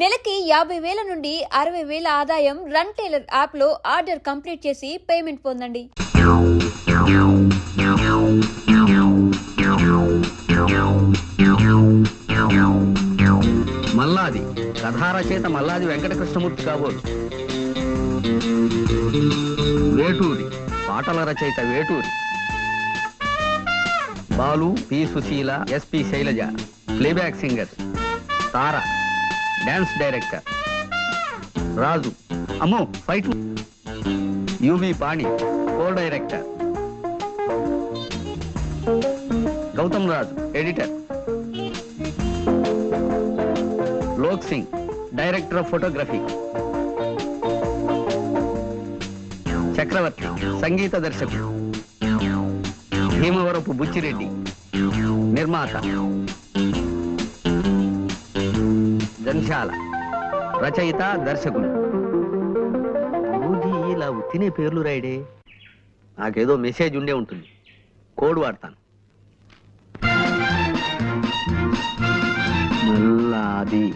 నెలకి యాభై వేల నుండి అరవై వేల ఆదాయం రన్ టైలర్ యాప్లో ఆర్డర్ కంప్లీట్ చేసి పేమెంట్ పొందండి. మల్లాది కథారచయిత మల్లాది వెంకటకృష్ణమూర్తి కాబోలు. వేటూరి పాటల రచయిత Veturi. Balu P Susheela SP Sailaja playback singer Tara. Dance director. Raju. అమ్మో fight. UV Pani co director. Gautam Raju editor. Lok Singh director of photography. Chakravarthy సంగీత దర్శకుడు. భీమవరపు బుచ్చిరెడ్డి. నిర్మాత. జంధ్యాల. రచయిత దర్శకుడు బూజీ ఇలా తినే పేర్లు రాయడే. నాకేదో మెసేజ్ ఉండే ఉంటుంది. కోడ్ వాడతాను. మల్లాది.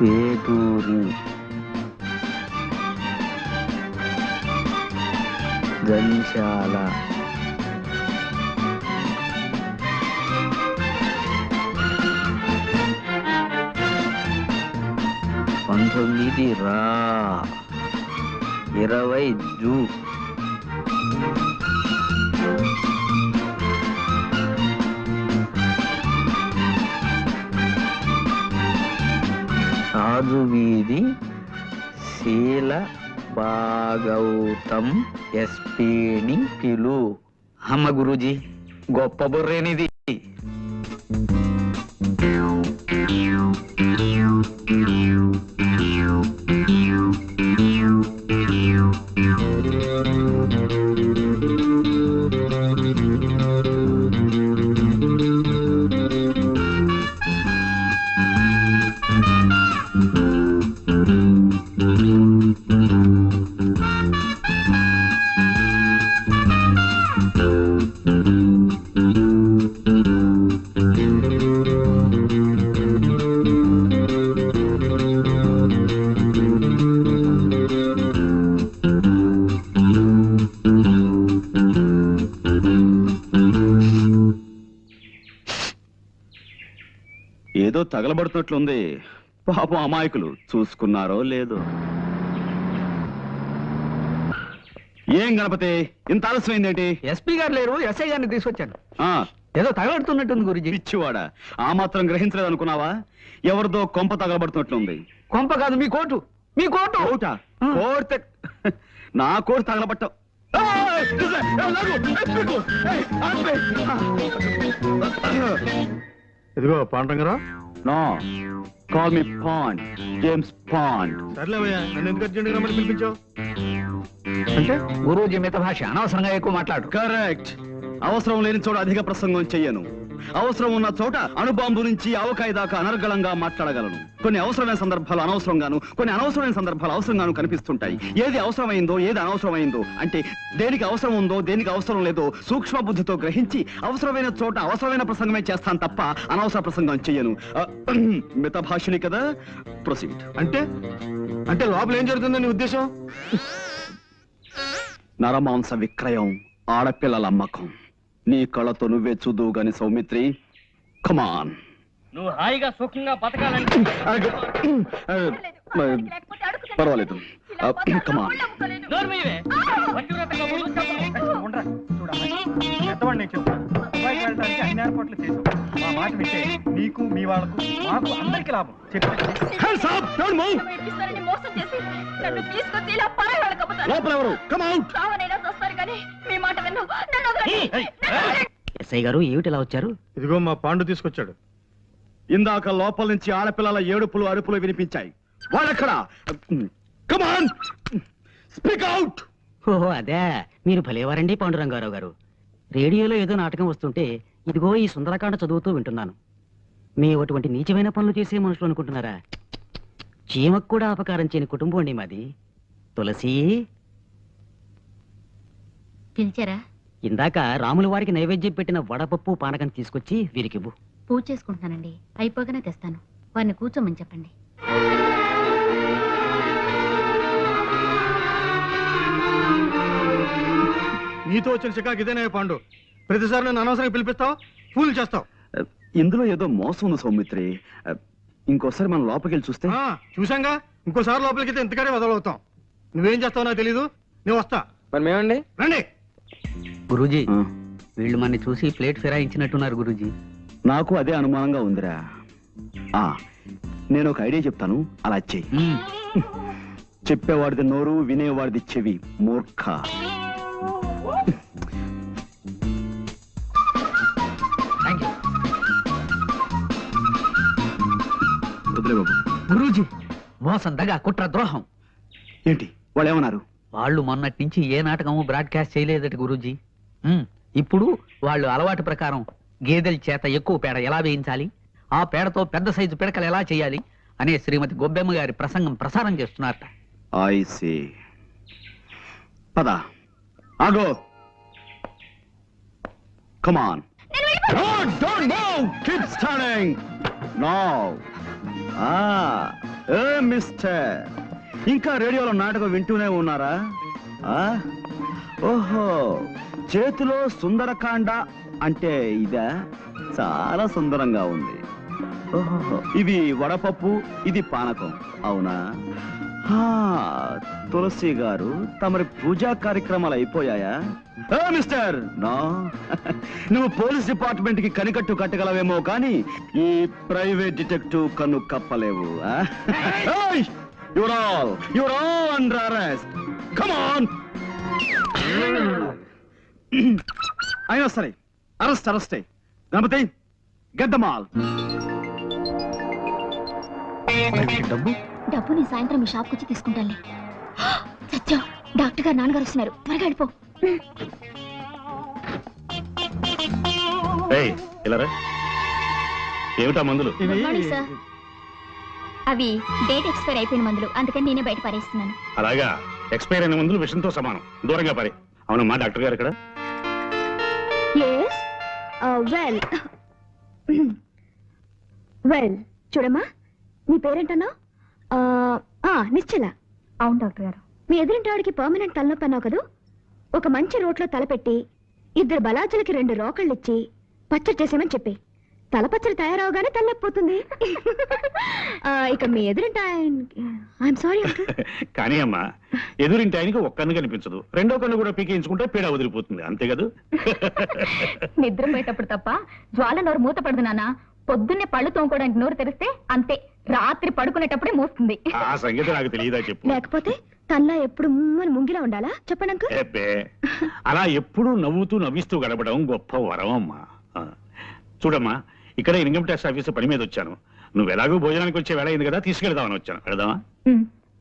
పేటూరి గంశాల పంతొమ్మిది రా. ఇరవై జూ. రాజు వీధి శీల భాగౌతం ఎస్పీని పిలు. అమ్మ గురూజీ గొప్ప బుర్రేనిది. ఏదో తగలబడుతున్నట్లుంది. పాపం అమాయకులు చూసుకున్నారో లేదో. ఏం గణపతి ఇంత ఆలస్యమైందేంటి? ఎస్పీ గారు లేరు ఎస్ఐ గారిని తీసుకొచ్చాను ఆ. ఏదో తగలడుతున్నట్టుంది గురుజీ. పిచ్చివాడా ఆ మాత్రం గ్రహించలేదు అనుకున్నావా ఎవరిదో కొంప తగలబడుతున్నట్లుంది. కొంప కాదు మీ కోటు. మీ కోటు. కోట? కోడితే నా కోటి తగలబట్టావు ఏయ్! చూసే! ఏయ్, లాగు! ఏయ్, పీకు! ఏయ్, ఆపే! ఇదిగో పాండరంగరా no. Call me Bond James Bond. సర్లేవయ్యా నన్ను ఎందుకు అర్జెంట్ రమ్మని పిలిపించావు? అంటే గురూజీ మిత భాష అనవసరంగా ఎక్కువ మాట్లాడు. కరెక్ట్. అవసరం లేని చోట అధిక ప్రసంగం చెయ్యను. అవసరం ఉన్న చోట అణుబాంబు నుంచి అవకాయ దాకా అనర్గళంగా మాట్లాడగలను. కొన్ని అవసరమైన సందర్భాలు అనవసరంగాను కొన్ని అనవసరమైన సందర్భాలు అవసరంగాను కనిపిస్తుంటాయి. ఏది అవసరమైందో ఏది అనవసరమైందో అంటే దేనికి అవసరం ఉందో దేనికి అవసరం లేదో సూక్ష్మ బుద్ధితో గ్రహించి అవసరమైన చోట అవసరమైన ప్రసంగమే చేస్తాను తప్ప అనవసర ప్రసంగం చెయ్యను. మిత భాషని కదా? ప్రొసీడ్. అంటే? అంటే లోపల ఏం జరుగుతుందని నీ ఉద్దేశం? నరమాంస విక్రయం ఆడపిల్లల అమ్మకం నీ కళ్ళతో నువ్వే చూదువు గాని సౌమిత్రి. కమాన్ నువ్వు హాయిగా సుఖంగా బతకాలంటే పర్వాలేదు. కమాన్ నోరు మీవే. పతివ్రతగా ముందు చెప్పు. ఉండరా చూడమ్మా పెద్దవాడిని నేను చెప్తాను? దుబాయ్కి వెళ్ళడానికి అన్ని ఏర్పాట్లు చేసాం మా మాట వింటే నీకు మీ వాళ్ళకు మాకు అందరికీ లాభం. చెప్పండి మోసం చేసి నన్ను తీసుకొచ్చి ఇలా పరాయి వాళ్ళకి అమ్ముతారు. లోపల ఎవరు? కమౌట్ చావనైనా చస్తారు కానీ మీ మాట విన్ను. ఎస్ఐ గారు ఏమిటి ఇలా వచ్చారు? ఇదిగో మా పాండు తీసుకొచ్చాడు. ఇందాక లోపల నుంచి ఆడపిల్లల ఏడుపులు అరుపులు వినిపించాయి. వాళ్ళెక్కడ? కమాన్ స్పీక్ అవుట్ ఓహో అదే. మీరు భలేవారండి పాండురంగారావు గారు. రేడియోలో ఏదో నాటకం వస్తుంటే ఇదిగో ఈ సుందరకాండ చదువుతూ వింటున్నాను. మీ అటువంటి నీచమైన పనులు చేసే మనుషులు అనుకుంటున్నారా? చీమకు కూడా అపకారం చేయని కుటుంబం అండి మాది. తులసి పిలిచారా? ఇందాక రాముల వారికి నైవేద్యం పెట్టిన వడపప్పు పానకం తీసుకొచ్చి వీరికివ్వు పూజ చేసుకుంటున్నానండి అయిపోగానే తెస్తాను. వారిని కూర్చోమని చెప్పండి. నీతో వచ్చిన చికాకు ఇదేనే పాండు. ప్రతిసారి నన్ను అనవసరంగా పిలిపిస్తావు? ఫూల్ చేస్తావు. ఇందులో ఏదో మోసం ఉంది సౌమిత్రి. ఇంకోసారి మనం లోపలికి వెళ్ళి చూస్తే? ఆ, చూశాంగా? ఇంకోసారి లోపలికి అయితే ఇంతకడే వదలవుతాం. నువ్వేం చేస్తావు నాకు తెలీదు. నేను వస్తా. మరి మేమండి? రండి. గురూజీ వీళ్ళు మన చూసి ప్లేట్ ఫిరాయించినట్టున్నారు గురూజీ. నాకు అదే అనుమానంగా ఉందిరా. ఆ నేను ఒక ఐడియా చెప్తాను అలా చెయ్యి. చెప్పేవాడిది నోరు వినేవాడిది చెవి మూర్ఖ. వదిలే బాబు. గురూజీ మోసం దగా కుట్ర ద్రోహం. ఏంటి వాళ్ళు ఏమన్నారు వాళ్ళు మొన్నటి నుంచి ఏ నాటకము బ్రాడ్కాస్ట్ చేయలేదట గురూజీ. ఇప్పుడు వాళ్ళు అలవాటు ప్రకారం గేదెల చేత ఎక్కువ పేడ ఎలా వేయించాలి? ఆ పేడతో పెద్ద సైజు పిడకలు ఎలా చేయాలి? అనే శ్రీమతి గొబ్బెమ్మ గారి ప్రసంగం ప్రసారం చేస్తున్నారట. ఐ సే పద. ఆగో. Come on don't move keep standing no ఆ. ఏ మిస్టర్ ఇంకా రేడియోలో నాటకం వింటూనే ఉన్నారా? ఆ? ఓహో చేతిలో సుందరకాండ అంటే ఇదా? చాలా సుందరంగా ఉంది. ఓహో ఇవి వడపప్పు ఇది పానకం అవునా? తులసి గారు తమరి పూజా కార్యక్రమాలు అయిపోయాయా? మిస్టర్! నో. నువ్వు పోలీస్ డిపార్ట్మెంట్కి కనికట్టు కట్టగలవేమో కానీ ఈ ప్రైవేట్ డిటెక్టివ్ కన్ను కప్పలేవు your all your all under arrest come on! అయినా సరే అరెస్ట్ అరెస్టే గణపతి గెట్ ద మాల్ డబ్బు? డబ్బు నీ సాయంత్రం మీ షాప్కి వచ్చి తీసుకుంటానులే. సత్యం డాక్టర్ గారు నాన్నగారు వస్తున్నారు. త్వరగా వెళ్ళిపో. ఇలా ఏమిటా మందులు? అవి డేట్ ఎక్స్పైర్ అయిపోయిన మందులు. అందుకని నేనే బయట పారేస్తున్నాను. అలాగా. ఎక్స్పైర్ అయిన మందులు విషంతో సమానం. దూరంగా పరి అవునమ్మా డాక్టర్ గారు ఇక్కడ వెల్ వెల్ చూడమ్మా నీ పేరేంటన్నా? నిశ్చల. అవును డాక్టర్ గారు. మీ ఎదురింటాడికి పర్మనెంట్ తలనొప్పి అన్నావు కదూ? ఒక మంచి రోట్లో తలపెట్టి ఇద్దరు బలాజులకి రెండు రోకళ్ళు ఇచ్చి పచ్చడి చేసేమని చెప్పి. తల పచ్చడి తయారవగానే తలనొప్పిపోతుంది ఆ, ఇక మీ ఎదురింటా ఐఎమ్ సారీ కానీ అమ్మా ఎదురింటి ఆయనకి ఒక్క కన్ను కనిపించదు. రెండో కన్ను కూడా పీకించుకుంటే పీడ వదిలిపోతుంది అంతే కదా? నిద్రపోయేటప్పుడు తప్ప జ్వాల నోరు మూతపడదు నాన్న. పొద్దున్నే పళ్ళు తోముకోవడానికి నోరు తెరిస్తే అంతే. రాత్రి పడుకునేటప్పుడే మూస్తుంది. ఆ సంగతి నాకు తెలియదా చెప్పు. లేకపోతే తనలా ఎప్పుడు ముమ్మని ముంగిలా ఉండాలా? చెప్పండి అంకుల్ ఎబ్బే అలా ఎప్పుడూ నవ్వుతూ నవ్విస్తూ గడపడం గొప్ప వరం అమ్మా. చూడమ్మా ఇక్కడ ఇన్కమ్ ట్యాక్స్ ఆఫీస్ పని మీద వచ్చాను. నువ్వు ఎలాగో భోజనానికి వచ్చే వేళ అయింది కదా తీసుకెళ్దామని వచ్చాను. వెళదామా?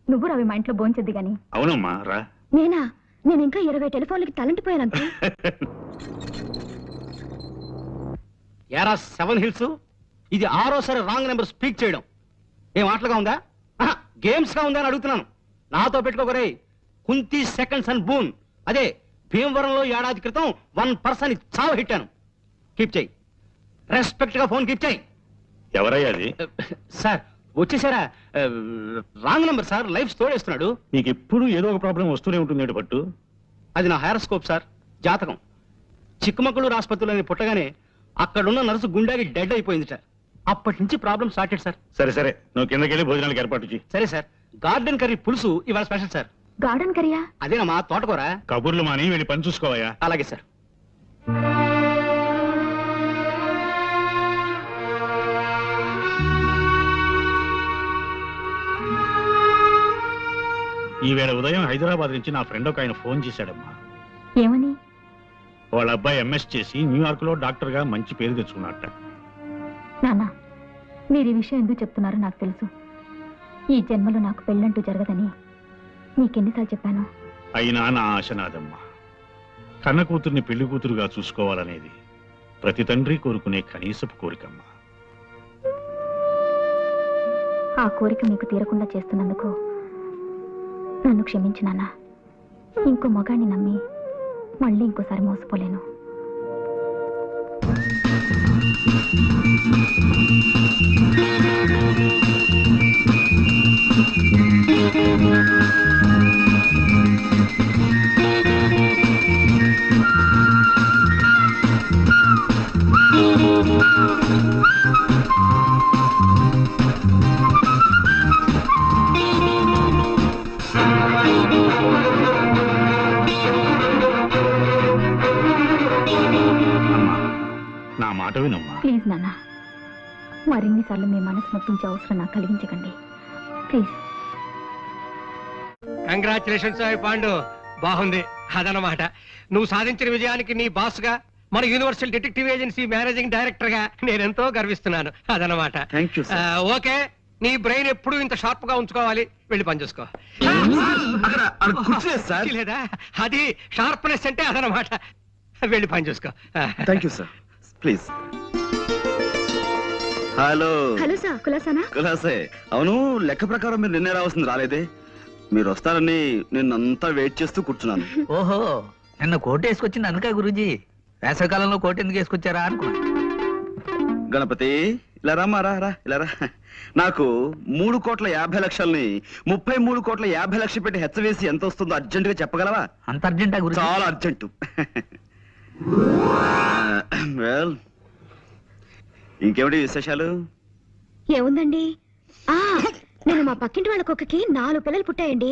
నువ్వు రవి మా ఇంట్లో భోంచొద్ది గాని. అవునమ్మా రా. నేనా? నేను ఇంకా ఇరవై టెలిఫోన్లకి తలంటిపోయాను అంకుల్. ఎరా సెవెన్ హిల్స్? ఇది ఆరోసారి రాంగ్ నెంబర్ స్పీక్ చేయడం. ఏం ఆటలుగా ఉందా? గేమ్స్గా ఉందా అని అడుగుతున్నాను. నాతో పెట్టుకోకరే. Kunti seconds and boon. అదే భీమవరంలో ఏడాది క్రితం వన్ పర్సన్ చావు హిట్టాను కీప్ చేయి. రెస్పెక్ట్గా ఫోన్ కీప్ చేయి ఎవరయ్యా అది? సార్ వచ్చేసారా? రాంగ్ నెంబర్ సార్ లైఫ్ తోడేస్తున్నాడు నీకు ఎప్పుడు ఏదో ఒక ప్రాబ్లం వస్తూనే ఉంటుంది ఏంటి పట్టు? అది నా హైరోస్కోప్ సార్ జాతకం. చిక్కమక్కళూరు ఆసుపత్రిలో నేను పుట్టగానే అక్కడున్న నర్సు గుండాకి డెడ్ అయిపోయింది సార్. అప్పటి నుంచి ప్రాబ్లం స్టార్టెడ్ సార్. సరే సరే. నువ్వు కిందకెళ్ళి భోజనాలకు ఏర్పాటు చేయి సరే సార్. గార్డెన్ కర్రీ పులుసు ఇవాళ స్పెషల్ సార్. గార్డెన్ కరియా అదేనమ్మా తోటకూర? కబుర్లు మాని వెళ్ళి పని చూసుకోవయ్యా అలాగే సార్. ఈవేళ ఉదయం హైదరాబాద్ నుంచి నా ఫ్రెండ్ ఒక ఆయన ఫోన్ చేశాడమ్మా. ఏమని? వాళ్ళ అబ్బాయి ఎంఎస్ చేసి న్యూయార్క్లో డాక్టర్గా మంచి పేరు తెచ్చుకున్నట్ట నాన్న మీరు ఈ విషయం ఎందుకు చెప్తున్నారో నాకు తెలుసు. ఈ జన్మలో నాకు పెళ్ళంటూ జరగదని నీకెన్నిసార్లు చెప్పాను? అయినా నా ఆశ నాదమ్మా. కన్న కూతుర్ని పెళ్ళి కూతురుగా చూసుకోవాలనేది ప్రతి తండ్రి కోరుకునే కనీసపు కోరికమ్మా. ఆ కోరిక మీకు తీరకుండా చేస్తున్నందుకు నన్ను క్షమించు నాన్న. ఇంకో మగాన్ని నమ్మి మళ్ళీ ఇంకోసారి మోసపోలేను. అమ్మా నాన్న. మరిన్నిసార్లు మీ మనసు నొప్పించే అవసరం నాకు కలిగించకండి. ప్లీజ్. కంగ్రాచులేషన్స్ పాండు. బాగుంది. అదనమాట నువ్వు సాధించిన విజయానికి నీ బాస్గా మన యూనివర్సల్ డిటెక్టివ్ ఏజెన్సీ మేనేజింగ్ డైరెక్టర్గా నేను ఎంతో గర్విస్తున్నాను అదనమాట ఓకే. నీ బ్రెయిన్ ఎప్పుడు ఇంత షార్ప్గా ఉంచుకోవాలి. వెళ్ళి పని చూసుకో. లేదు? అది షార్ప్నెస్ అంటే అదనమాట వెళ్ళి పని చూసుకో. Thank you sir please hello. Hello sir కులాసానా? కులాసే. అవును లెక్క ప్రకారం మీరు నిన్నే రావాల్సింది రాలేదే. మీరు వస్తారని నిన్నంతా వెయిట్ చేస్తూ కూర్చున్నాను. ఓహో నిన్న కోట్ వేసుకొచ్చింది అందుకే గురూజీ. వేసవికాలంలో కోట్ ఎందుకు వేసుకొచ్చారా అనుకున్నా. గణపతి ఇలా రామ్మా రా రా ఇలా రా. నాకు మూడు కోట్ల యాభై లక్షల్ని ముప్పై మూడు కోట్ల యాభై లక్షలు పెట్టి హెచ్చవేసి ఎంత వస్తుందో అర్జెంట్గా చెప్పగలవా? అంత అర్జెంటా గురూజీ? చాలా అర్జెంటు. వెల్ ఇంకేమిటి విశేషాలు? ఏముందండి? ఆ నేను మా పక్కింటి వాళ్ళ కుక్కకి నాలుగు పిల్లలు పుట్టాయండి.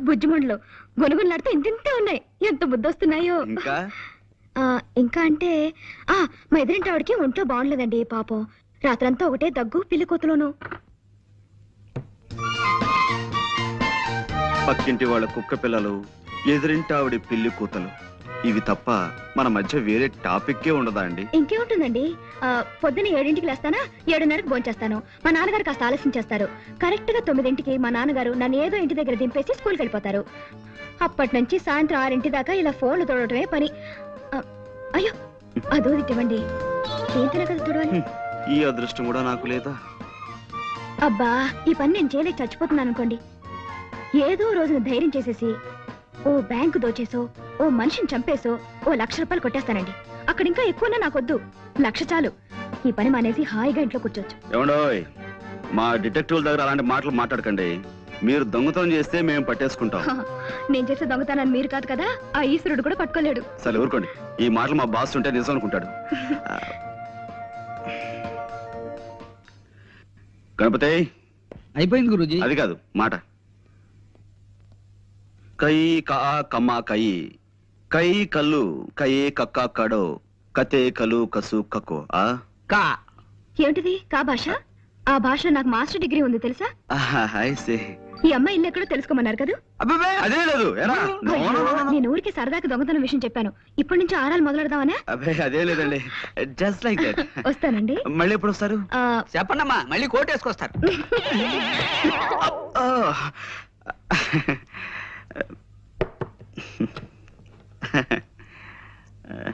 బుజ్జిమండలు. గొనుగులాడితే ఇంతింతే ఉన్నాయి. ఎంత బుద్ధొస్తున్నాయో ఇంకా? ఆ, ఇంకా అంటే ఆ మా ఎదురింటి ఆవిడకి ఒంట్లో బాగుండలేదండి పాపం. రాత్రంతా ఒకటే దగ్గు పిల్లి కూతులోను పక్కింటి వాళ్ళ కుక్క పిల్లలు ఎదురింటి ఆవిడ పిల్లి కూతలు ఇవి తప్ప మన మధ్య వేరే టాపిక్కే ఉండదా అండి? ఇంకేముంటుందండి? ఆ, పొద్దున్న ఏడింటికి లేస్తానా? ఏడున్నరకు భోంచేస్తాను. మా నాన్నగారు కాస్త ఆలస్యం చేస్తారు. కరెక్ట్గా తొమ్మిదింటికి మా నాన్నగారు నన్ను ఏదో ఇంటి దగ్గర దింపేసి స్కూల్కి వెళ్ళిపోతారు. అప్పటి నుంచి సాయంత్రం ఆరింటి దాకా ఇలా ఫోన్లు తోడటమే పని. ఆ, అయ్యో అదో ఇటువంటి ఏం తినగల చూడాలి ఈ అదృష్టం కూడా నాకు లేదా? అబ్బా ఈ పని నేను చేయలేక చచ్చిపోతున్నాను అనుకోండి. ఏదో రోజున ధైర్యం చేసేసి ఓ బ్యాంకు దోచేసో ఓ మనిషిని చంపేసో ఓ లక్ష రూపాయలు కొట్టేస్తానండి. అక్కడ ఇంకా ఎక్కువన్నా నాకొద్దు. లక్ష చాలు. ఈ పని మానేసి హాయిగా ఇంట్లో కూర్చోవచ్చు. ఏమండోయ్ మా డిటెక్టివ్ దగ్గర అలాంటి మాటలు మాట్లాడకండి. మీరు దొంగతనం చేస్తే మేము పట్టేసుకుంటాం. నేను చేసే దొంగతనాన్ని మీరు కాదు కదా ఆ ఈశ్వరుడు కూడా పట్టుకోలేడు. సరే ఊరుకోండి. ఈ మాటలు మా బాస్ ఉంటే నిజం అనుకుంటాడు. గణపతి? అయిపోయింది గురూజీ. అది కాదు మాట. కై కా కమ్మ కై. కై కల్లు కై కక్క కడో కతే కలు కసు కకో ఆ? కా. ఏమిటిది? కా భాష? ఆ భాషలో నాకు మాస్టర్ డిగ్రీ ఉంది తెలుసా. ఈ అమ్మాయి ఇల్లు ఎక్కడో తెలుసుకోమన్నారు కదా? అదే లేదు. నేను ఊరికి సరదాకి దొంగతనం విషయం చెప్పాను. ఇప్పటి నుంచి ఆరాలు మొదలెడదామనే? అబ్బే అదే లేదండి. జస్ట్ లైక్ దట్ వస్తానండి. మళ్ళీ ఎప్పుడు వస్తారు? ఆ, చెప్పండమ్మా మళ్ళీ కోట్ వేసుకొస్తారు. Oh. uh.